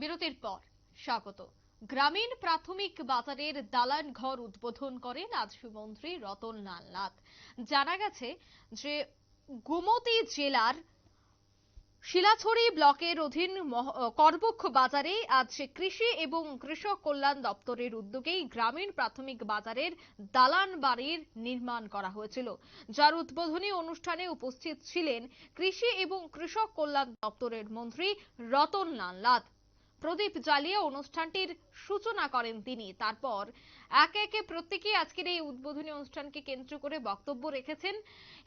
বিরতির পর স্বাগত। গ্রামীণ প্রাথমিক বাজারের দালান ঘর উদ্বোধন করেন রাজ্যমন্ত্রী রতন লাল নাথ। জানা গেছে যে গোমতী জেলার শিলাছড়ি ব্লকের অধীন করবক্ষ বাজারে আজ কৃষি এবং কৃষক কল্যাণ দপ্তরের উদ্যোগেই গ্রামীণ প্রাথমিক বাজারের দালান বাড়ির নির্মাণ করা হয়েছিল। যার উদ্বোধনী অনুষ্ঠানে উপস্থিত ছিলেন কৃষি এবং কৃষক কল্যাণ দপ্তরের মন্ত্রী রতন লাল নাথ। প্রদীপ জ্বালিয়ে অনুষ্ঠানটির সূচনা করেন তিনি। তারপর একে একে প্রত্যেকেই আজকের এই উদ্বোধনী অনুষ্ঠানকে কেন্দ্র করে বক্তব্য রেখেছেন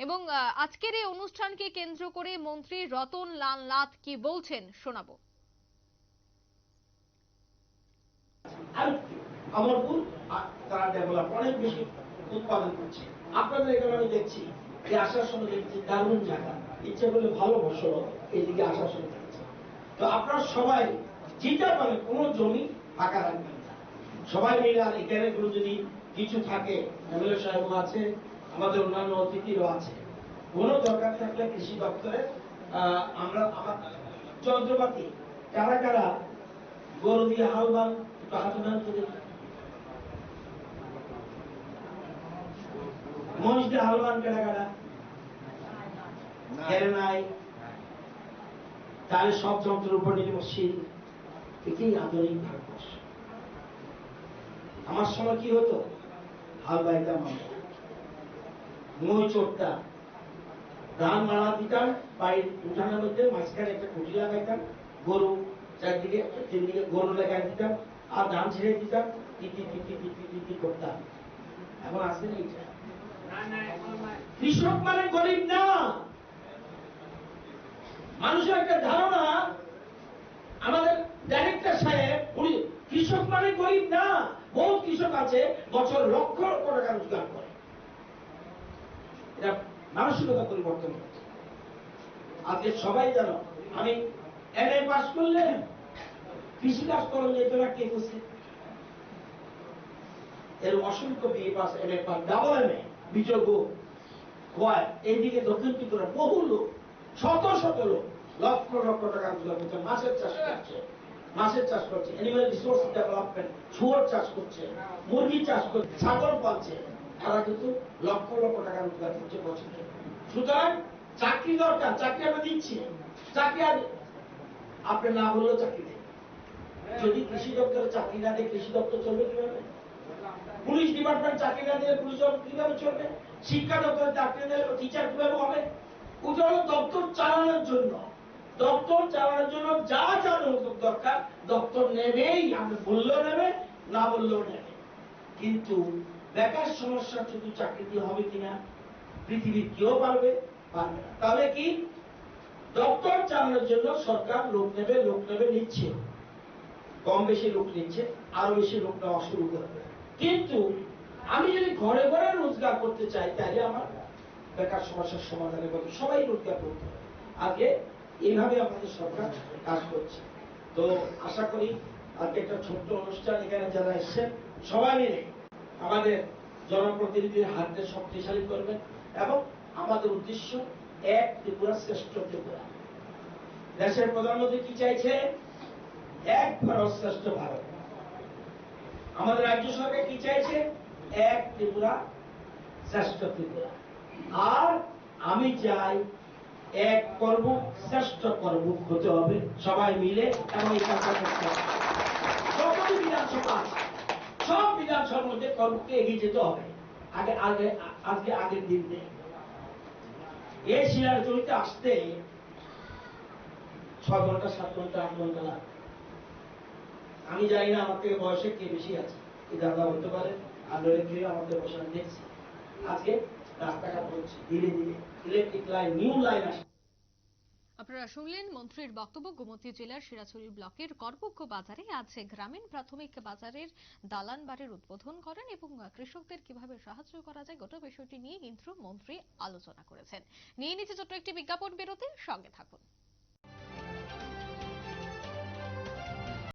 এবং আজকের এই অনুষ্ঠানকে কেন্দ্র করে মন্ত্রী রতন লাল নাথ কি বলছেন শোনাবো। অমরপুর তারা ডেভেলপ অনেক বেশি উৎপাদন করছে। আপনাদের এখানে আমি দেখছি যে আসার সময় দেখছি দারুণ জায়গা। ইচ্ছে করলে ভালো ফসল এইদিকে আসার সময় তো আপনারা সবাই যেটা পারে কোনো জমি ফাঁকা রাখবেন না। সবাই মিলে আর এখানে কোনো যদি কিছু থাকে এমএলএ সাহেব আছে আমাদের অন্যান্য অতিথিরও আছে। কোনো দরকার থাকলে কৃষি দপ্তরে আমরা আমার যন্ত্রপাতি কারা কারা গরু দিয়ে হাল বান একটু হাতে বান করে। মহিষ দিয়ে হাল বান কারা কারা? নাই। তাহলে সব যন্ত্রের উপর নিয়ে এটাই আধুনিক ভারতবর্ষ। আমার সময় কি হতো? হাল বাইতাম আমরা। মই চোরটা মারা দিতাম উঠানের মধ্যে মাঝখানে একটা খুঁটি লাগাইতাম, গরু চারদিকে গরু লাগাই দিতাম, আর ধান ছেড়ে দিতাম করতাম। এখন আসে না এটা কৃষক মানে গরিব না। মানুষের একটা ধারণা, আমাদের কৃষক মানে গরিব না। বহুত কৃষক আছে, বছর লক্ষ লক্ষ টাকা রোজগার করে। এটা মানসিকতা পরিবর্তন হচ্ছে আজকে সবাই জানো, আমি এমএ পাস করলে কৃষিকাজ করা যেত না কে করছে এর অসংখ্য B A pass M A pass double M A বিযোগ কয় এইদিকে দক্ষিণ ত্রিপুরা বহু লোক, শত শত লোক, লক্ষ লক্ষ টাকা রোজগার করছে, মাছের চাষ করছে। মাছের চাষ করছে অ্যানিমাল রিসোর্স ডেভেলপমেন্ট শুয়োর চাষ করছে, মুরগি চাষ করছে, ছাগল পালছে। তারা কিন্তু লক্ষ লক্ষ টাকা রোজগার করছে বছরে। সুতরাং চাকরি দরকার, চাকরি আমরা দিচ্ছি। চাকরি আর আপনি না বললেও চাকরি দেন যদি কৃষি দপ্তরে চাকরি না দেয় কৃষি দপ্তর চলবে কীভাবে? পুলিশ ডিপার্টমেন্ট চাকরি না দিলে পুলিশ কীভাবে চলবে? শিক্ষা দপ্তরে চাকরি দিলে টিচার কীভাবে হবে? হলো দপ্তর চালানোর জন্য দপ্তর চালানোর জন্য যা যা লোক দরকার, দপ্তর নেবেই আমি বললেও নেবে, না বললেও নেবে। কিন্তু বেকার সমস্যা শুধু চাকরি দিয়ে হবে কিনা পৃথিবীর কেউ পারবে পারবে না। তাহলে কি? দপ্তর চালানোর জন্য সরকার লোক নেবে লোক নেবে নিচ্ছে। কম বেশি লোক নিচ্ছে, আরও বেশি লোক নেওয়া শুরু করবে। কিন্তু আমি যদি ঘরে ঘরে রোজগার করতে চাই, তাহলে আমার বেকার সমস্যার সমাধানের কথা সবাই রোজগার করতে হবে। আগে এইভাবে আমাদের সরকার কাজ করছে। তো আশা করি আজকে একটা ছোট্ট অনুষ্ঠান এখানে যারা এসছেন, সবাই মিলে আমাদের জনপ্রতিনিধির হাতকে শক্তিশালী করবেন এবং আমাদের উদ্দেশ্য এক ত্রিপুরা শ্রেষ্ঠ ত্রিপুরা। দেশের প্রধানমন্ত্রী কি চাইছে? এক ভারত শ্রেষ্ঠ ভারত। আমাদের রাজ্য সরকার কি চাইছে? এক ত্রিপুরা শ্রেষ্ঠ ত্রিপুরা। আর আমি চাই এক কর্ম, শ্রেষ্ঠ কর্ম হতে হবে। সবাই মিলে এবং এই কাজটা করতে হবে। যতটি বিধানসভা সব বিধানসভার মধ্যে কর্মকে এগিয়ে যেতে হবে। আগে আগে, আজকে আগের দিন নেই এই শিলার জমিতে আসতে ছয় ঘণ্টা, সাত ঘণ্টা, আট ঘণ্টা লাগে। আমি জানি না আমার থেকে বয়সে কে বেশি আছে। এই দাদা হতে পারে, আর নইলে আমাদের বসে দেখছি আজকে রাস্তাঘাট হচ্ছে ধীরে ধীরে ইলেকট্রিক লাইন নিউ লাইন আসছে। আপনারা শুনলেন মন্ত্রীর বক্তব্য, গোমতী জেলার শিরাছড়ি ব্লকের করপক্ষ বাজারে আজ গ্রামীণ প্রাথমিক বাজারের দালান বাড়ির উদ্বোধন করেন এবং কৃষকদের কীভাবে সাহায্য করা যায় গোটা বিষয়টি নিয়ে কিন্তু মন্ত্রী আলোচনা করেছেন। নিয়ে নিচ্ছে ছোট্ট একটি বিজ্ঞাপন বিরতির সঙ্গে থাকুন।